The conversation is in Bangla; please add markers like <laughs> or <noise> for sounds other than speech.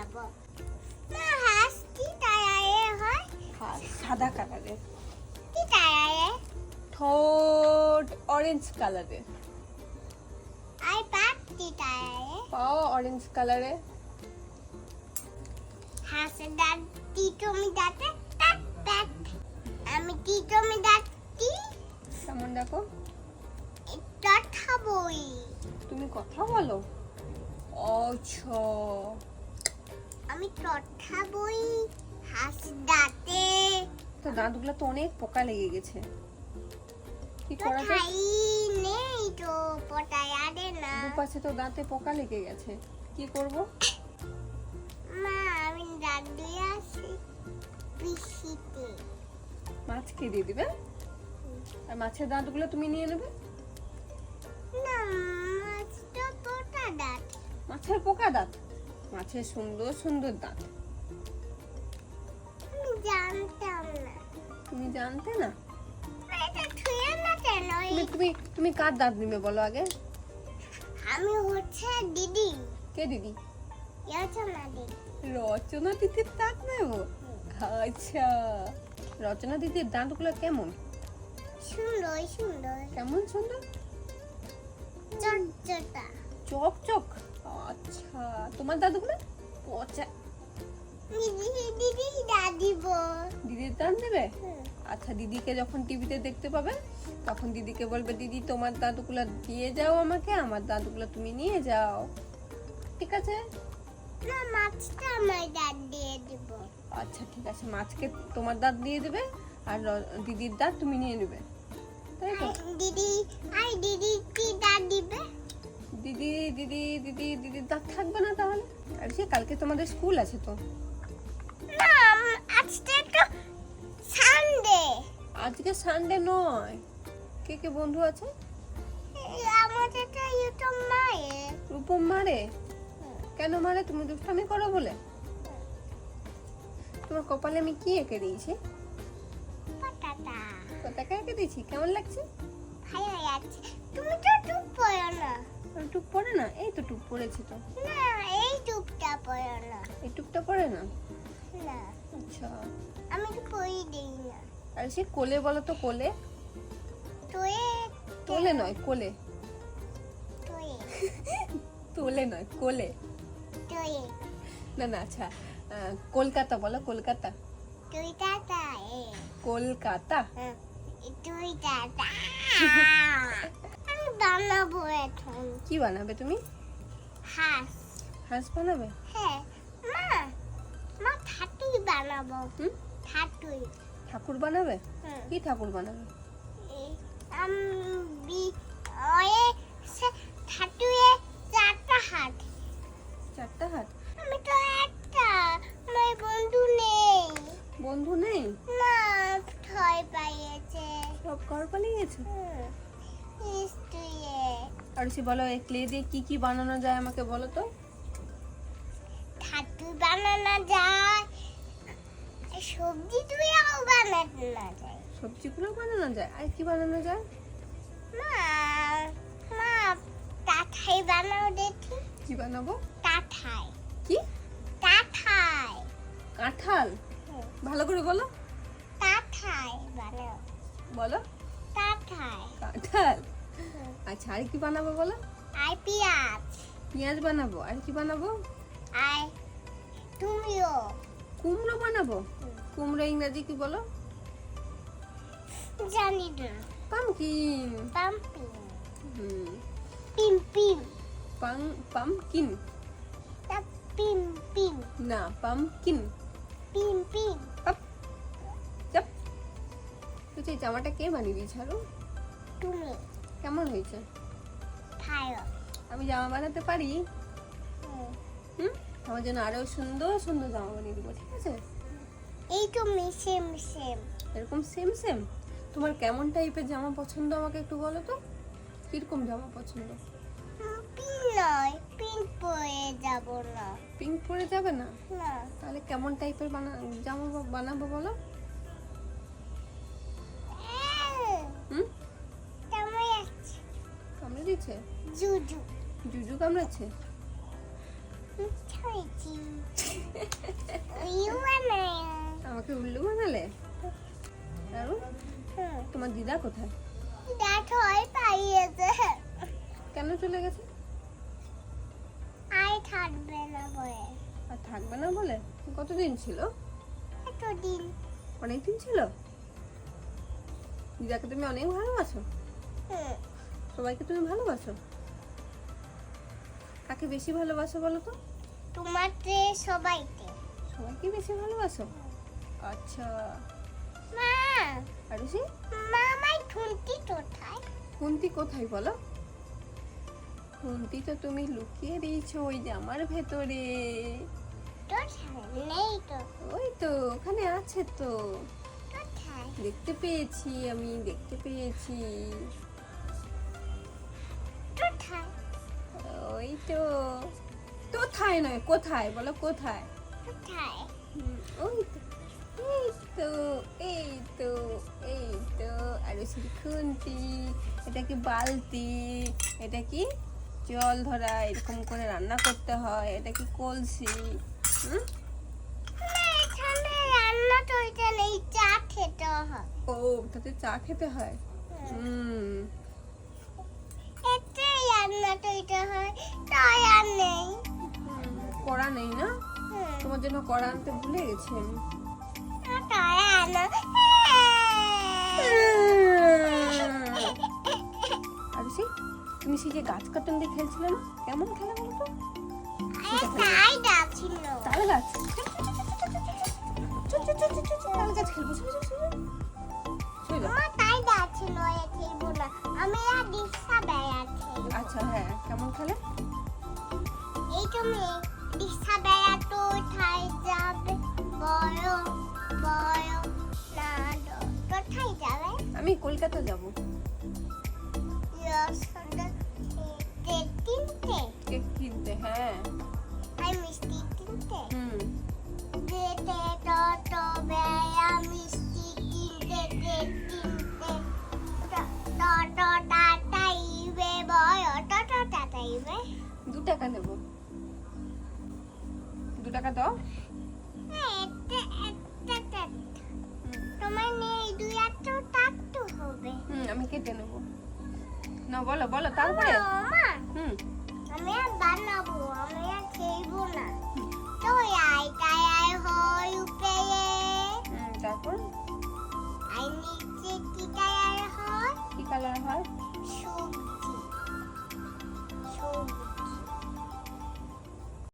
বানাবো না হাঁস কি টায়ারে হয়? হাঁস সাদা কালারের। কি টায়ারে? ঠোঁট অরেঞ্জ কালারের। আর পাপ কি টায়ারে? পাও অরেঞ্জ কালারে হাঁসের দাঁত টিটমি দাঁতে টাক টাক আমি টিটমি দাঁতটি কেমন দেখো এটা খাবই তুমি কথা বলো? আচ্ছা আমি বই হাঁস দাঁতে তো দাঁতগুলো তো অনেক পোকা লেগে গেছে। কি করা যায়? নেই তো পটায় আরে না। দুপাশে তো দাঁতে পোকা লেগে গেছে। কি করব? মা আমি দাঁত দিয়ে আসি পিসিতে মাছকে দিয়ে দিবে? আর মাছের দাঁতগুলো তুমি নিয়ে নেবে? না মাছটা পোটা দাঁত। মাছের পোকা দাঁত? মাছের সুন্দর সুন্দর দাঁত। জানতাম না। তুমি জানতে না? তুমি তুমি তুমি কার দাঁত নিবে বলো আগে? আমি হচ্ছে দিদি। কে দিদি? রচনা দিদি। রচনা দিদির দাঁত নেব? আচ্ছা। রচনা দিদির দাঁতগুলো কেমন? সুন্দর সুন্দর। কেমন সুন্দর? চটচটা চক চক তোমার দাঁতগুলো পচা। দিদি দিদি দাঁত দিব দিদির দাঁত নেবে? আচ্ছা দিদিকে যখন টিভিতে দেখতে পাবে তখন দিদিকে বলবে দিদি তোমার দাঁতগুলো দিয়ে যাও আমাকে আমার দাঁতগুলো তুমি নিয়ে যাও। ঠিক আছে? না মাছটা আমার দাঁত দিয়ে দিব। আচ্ছা ঠিক আছে। মাছকে তোমার দাঁত দিয়ে দেবে আর দিদির দাঁত তুমি নিয়ে নেবে। তাই তো? দিদি আর দিদি কি দাঁত দিবে? দিদি দিদি দিদি দিদির দাঁত থাকবে না তাহলে? আর সে কালকে তোমাদের স্কুল আছে তো। না আজকে তো সানডে আজকে সানডে নয়। কে কে বন্ধু আছে? আমাদের তো ইউটিউব মায়ের রূপম মারে? কেন মারে? তুমি দুষ্টামি করো বলে। তোমার কপালে আমি কি এঁকে দিয়েছি? পাটাটা পতাকা এঁকে দিয়েছি? কেমন লাগছে? ভালো লাগছে। তুমি তো টুপ পড়ো না। টুপ পড়ে না? এই তো টুপ পড়েছি তো। না এই টুপটা পড়ো না। এই টুপটা পড়ে না? না। আচ্ছা। আমি তো দিই না। আর সে কোলে বলো তো কোলে? তোয়ে? তোলে নয় কোলে। তোয়ে। <laughs> তোলে নয় কোলে। তোয়ে। না না আচ্ছা। কলকাতা বলো কলকাতা। এ। কলকাতা? হ্যাঁ, আমি <laughs> বানাবো এখন। কি বানাবে তুমি? হাঁস। হাঁস বানাবে? হ্যাঁ মা মা থাতুই বানাবো। থাতুই ঠাকুর। বানাবে? কি ঠাকুর বানাবে? থাতুয়ে চারটা হাত। চারটা হাত? আমি তো একটা আমার বন্ধু নেই। বন্ধু নেই? না ভয় পাইয়েছে। সব ঘর পালিয়ে গেছে হুম নিশ্চয়ই। আর সে বলো এই ক্লে দিয়ে কি কি বানানো যায় আমাকে বলো তো। থাতু বানানো যায় সবজি তুইও বানাতে না যায়। সবজিগুলো বানানো যায়? আর কি বানানো যায়? মা মা টাঠাই বানাও দেখি। কি বানাবো? টাঠাই কি? টাঠাই কাঁঠাল? ভালো করে বলো। টাঠাই বানাও। বলো। টাঠাই কাঁঠাল আচ্ছা আর কি বানাবো বলো? আর পেঁয়াজ। পেঁয়াজ বানাবো। আর কি বানাবো? আর তুমিও কুমড়ো বানাবো? কুমড়ো ইংরাজি কি বলো? জানি না। পামকিন পাম্পিং হুম। পিম পিম পাম পামকিন পিম পিম না পামকিন পিম পিম জামাটা কে বানিয়ে দিয়েছে আরও? তুমি। কেমন হয়েছে? ভালো। আমি জামা বানাতে পারি? হুম। আমার জন্য আরও সুন্দর সুন্দর জামা বানিয়ে দেবো ঠিক আছে? এই তো সেম সেম এরকম সেম সেম তোমার কেমন টাইপের জামা পছন্দ আমাকে একটু বলো তো? কীরকম জামা পছন্দ? পিন নয় পিন পরে যাব না। পিঙ্ক পরে যাবে না? না। তাহলে কেমন টাইপের বানা জামা বানাবো বলো? কামড়ে দিচ্ছে? জুজু। জুজু বানায় আমাকে উল্লু বানালে? আরও তোমার দিদা কোথায়? কেন চলে গেছে? আই থাকবে না বলে। আর থাকবে না বলে? কতদিন ছিল? এতদিন। অনেক দিন ছিল? দিদাকে তুমি অনেক ভালোবাসো? হুম, সবাইকে তুমি ভালোবাসো? কাকে বেশি ভালোবাসো বলো তো? তোমাকে সবাইকে। সবাইকে বেশি ভালোবাসো? আচ্ছা। মা। আর সে মা আমার ঠুনটি কোথায়? খুন্তি কোথায় বলো? খুন্তি তো তুমি লুকিয়ে দিয়েছ ওই জামার ভেতরে। নেই তো। ওই তো ওখানে আছে তো। দেখতে পেয়েছি আমি দেখতে পেয়েছি। ওই তো কোথায় নয় কোথায়? বলো কোথায়? কোথায়? ওই তো এই তো এই তো এই তো আর খুন্তি এটা কি বালতি এটা কি জল ধরা এরকম করে রান্না করতে হয় এটা কি কলসি হুম? হয় ও তাতে চা খেতে হয়। হুম। এতে রান্না চলতে হয় তাই আর নেই কড়া নেই না তোমার জন্য কড়া আনতে ভুলে গেছি আমি তুমি সেই যে গাছ কাটন দিয়ে খেলছিলে না কেমন খেলা বলো তো তাই তাল গাছ চল, তাল গাছ খেলব কেমন খেলে? এই তুমি দিশা বেড়া তো ঠাই যাবে বড় বড় না কোথায় যাবে? আমি কলকাতা যাব। কেক কিনতে হ্যাঁ। আর মিষ্টি কিনতে? হুম। টাকা নেব। দু টাকা দাও। তোমার নেই দুই এত টাকটু হবে। হুম আমি কেটে নেব। না বলো বলো তারপরে? হুম। আমি আর বানাবো আমি